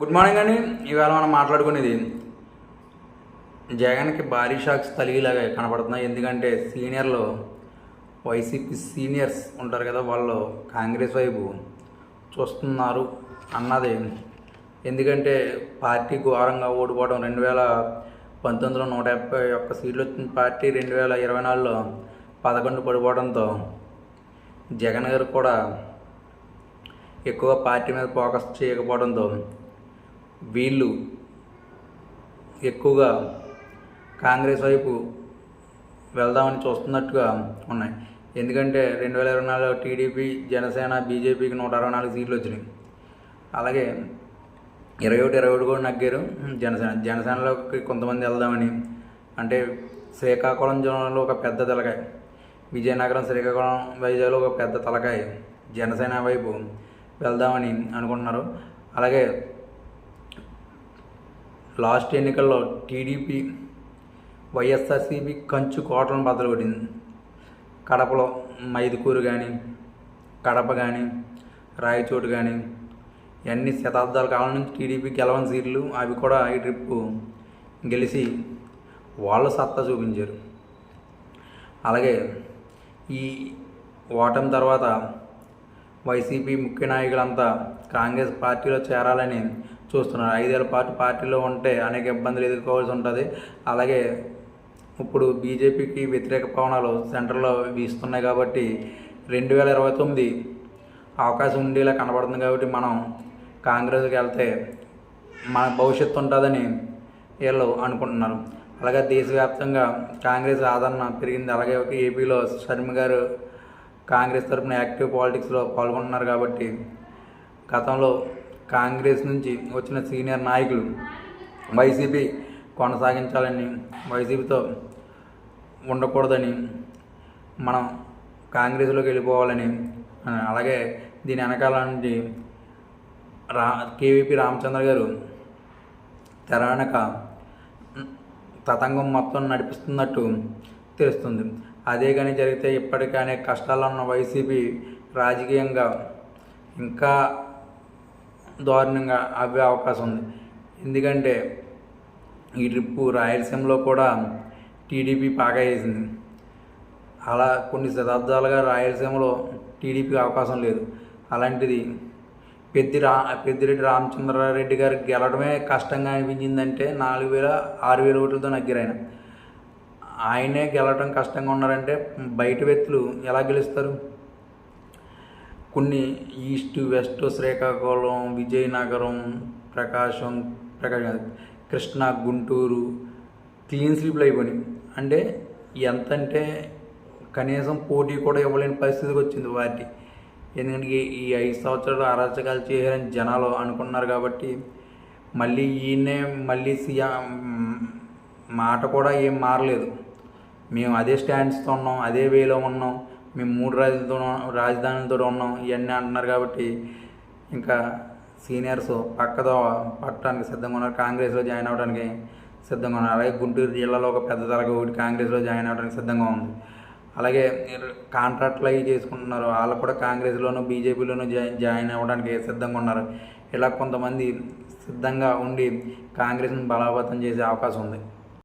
Good morning అండి ఇవాళ మనం మాట్లాడుకునేది జగన్కి భారీ షాక్స్ తలిగిలాగా కనపడుతున్నాయి. ఎందుకంటే సీనియర్లు వైసీపీ సీనియర్స్ ఉంటారు కదా వాళ్ళు కాంగ్రెస్ వైపు చూస్తున్నారు అన్నది. ఎందుకంటే పార్టీ ఘోరంగా ఓడిపోవడం రెండు వేల పంతొమ్మిదిలో నూట యాభై ఒక్క సీట్లు వచ్చిన పార్టీ రెండు వేల ఇరవై నాలుగులో పదకొండు పడిపోవడంతో జగన్ గారు కూడా ఎక్కువ పార్టీ మీద ఫోకస్ చేయకపోవడంతో వీళ్ళు ఎక్కువగా కాంగ్రెస్ వైపు వెళ్దామని చూస్తున్నట్టుగా ఉన్నాయి. ఎందుకంటే రెండు వేల ఇరవై నాలుగులో టీడీపీ జనసేన బీజేపీకి నూట అరవై నాలుగు సీట్లు వచ్చినాయి. అలాగే ఇరవై ఒకటి ఇరవై ఒకటి కూడా నగ్గారు జనసేన. జనసేనలోకి కొంతమంది వెళ్దామని అంటే శ్రీకాకుళం జిల్లాలో ఒక పెద్ద తలకాయ విజయనగరం శ్రీకాకుళం వైజాగ్లో ఒక పెద్ద తలకాయ జనసేన వైపు వెళ్దామని అనుకుంటున్నారు. అలాగే లాస్ట్ ఎన్నికల్లో టీడీపీ వైఎస్ఆర్సీపీ కంచు కోటలను బద్దలు కొట్టింది కడపలో మైదుకూరు కానీ కడప కానీ రాయచోటు కానీ ఎన్ని శతాబ్దాల కాలం నుంచి టీడీపీ గెలవని సీట్లు అవి కూడా ఈ ట్రిప్పు గెలిచి వాళ్ళు సత్తా చూపించారు. అలాగే ఈ ఓటమి తర్వాత వైసీపీ ముఖ్య నాయకులంతా కాంగ్రెస్ పార్టీలో చేరాలని చూస్తున్నారు ఐదేళ్ళ పాటు పార్టీలో ఉంటే అనేక ఇబ్బందులు ఎదుర్కోవాల్సి ఉంటుంది. అలాగే ఇప్పుడు బీజేపీకి వ్యతిరేక పవనాలు సెంటర్లో వీస్తున్నాయి కాబట్టి రెండు వేల ఇరవై తొమ్మిది అవకాశం ఉండేలా కనబడుతుంది కాబట్టి మనం కాంగ్రెస్కి వెళ్తే మన భవిష్యత్తు ఉంటుందని వీళ్ళు అనుకుంటున్నారు. అలాగే దేశవ్యాప్తంగా కాంగ్రెస్ ఆదరణ పెరిగింది. అలాగే ఒక ఏపీలో షర్మి గారు కాంగ్రెస్ తరఫున యాక్టివ్ పాలిటిక్స్లో పాల్గొంటున్నారు కాబట్టి గతంలో కాంగ్రెస్ నుంచి వచ్చిన సీనియర్ నాయకులు వైసీపీ కొనసాగించాలని వైసీపీతో ఉండకూడదని మనం కాంగ్రెస్లోకి వెళ్ళిపోవాలని అలాగే దీని వెనకాల నుండి రా కేవీపీ రామచంద్ర గారు తెర తతంగం మొత్తం నడిపిస్తున్నట్టు తెలుస్తుంది. అదే కానీ జరిగితే ఇప్పటికనే కష్టాల్లో ఉన్న వైసీపీ రాజకీయంగా ఇంకా దారుణంగా అవ్వే అవకాశం ఉంది. ఎందుకంటే ఈ ట్రిప్పు రాయలసీమలో కూడా టీడీపీ పాగా వేసింది. అలా కొన్ని శతాబ్దాలుగా రాయలసీమలో టీడీపీకి అవకాశం లేదు. అలాంటిది పెద్ది రా పెద్దిరెడ్డి రామచంద్రారెడ్డి గారు గెలవడమే కష్టంగా అనిపించిందంటే నాలుగు వేల ఆరు వేల ఓట్లతో నగ్గిరాయన ఆయనే. గెలవడం కష్టంగా ఉన్నారంటే బయట వ్యక్తులు ఎలా గెలుస్తారు? కొన్ని east west Srikakulam Vizianagaram Prakasam Prakasam Krishna Guntur clean స్లీప్లు అయిపోయినాయి. అంటే ఎంతంటే కనీసం పోటీ కూడా ఇవ్వలేని పరిస్థితికి వచ్చింది పార్టీ ఎందుకంటే ఈ- ఈ ఐదు సంవత్సరాలు అరాచకాలు చేయాలని జనాలు అనుకున్నారు కాబట్టి మళ్ళీ ఈయనే మళ్ళీ సీఎం మాట కూడా ఏం మారలేదు. మేము అదే స్టాండ్స్తో ఉన్నాం అదే వేలో ఉన్నాం. మేము మూడు రాజులతో రాజధానులతో ఉన్నాం. ఇవన్నీ అంటున్నారు కాబట్టి ఇంకా సీనియర్స్ పక్కదో పట్టడానికి సిద్ధంగా ఉన్నారు. కాంగ్రెస్లో జాయిన్ అవ్వడానికి సిద్ధంగా ఉన్నారు. అలాగే గుంటూరు జిల్లాలో ఒక పెద్ద తరగతి ఒకటి కాంగ్రెస్లో జాయిన్ అవ్వడానికి సిద్ధంగా ఉంది. అలాగే కాంట్రాక్ట్లు అవి చేసుకుంటున్నారు. వాళ్ళు కూడా కాంగ్రెస్లోనూ బీజేపీలోనూ జాయిన్ జాయిన్ అవ్వడానికి సిద్ధంగా ఉన్నారు. ఇలా కొంతమంది సిద్ధంగా ఉండి కాంగ్రెస్ని బలోపేతం చేసే అవకాశం ఉంది.